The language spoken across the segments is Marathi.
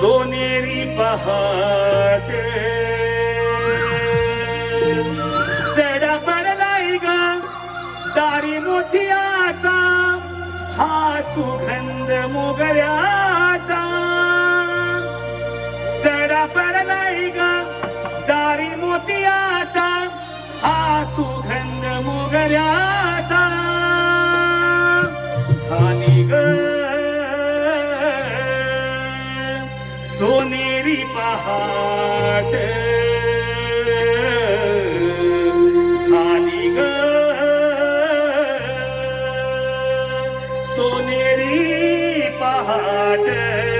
सोनेरी पहाटे। सेडा पडलाय ग। दारी मोठियाचा। हा सुगंध मोगऱ्याचा। सेडा पडलाय ग। दारी मोठियाचा। हा सुगंध मोगऱ्याचा. झाली ग सोनेरी पहाट. झाली ग सोनेरी पहाट.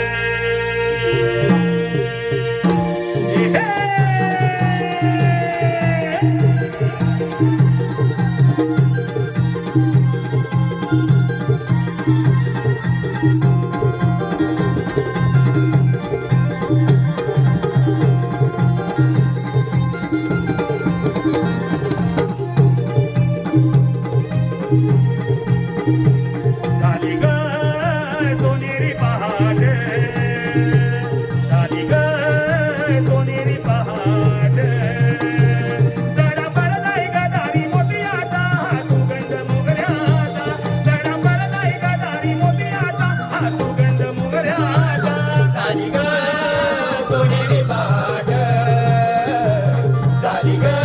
Hariga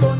Sonido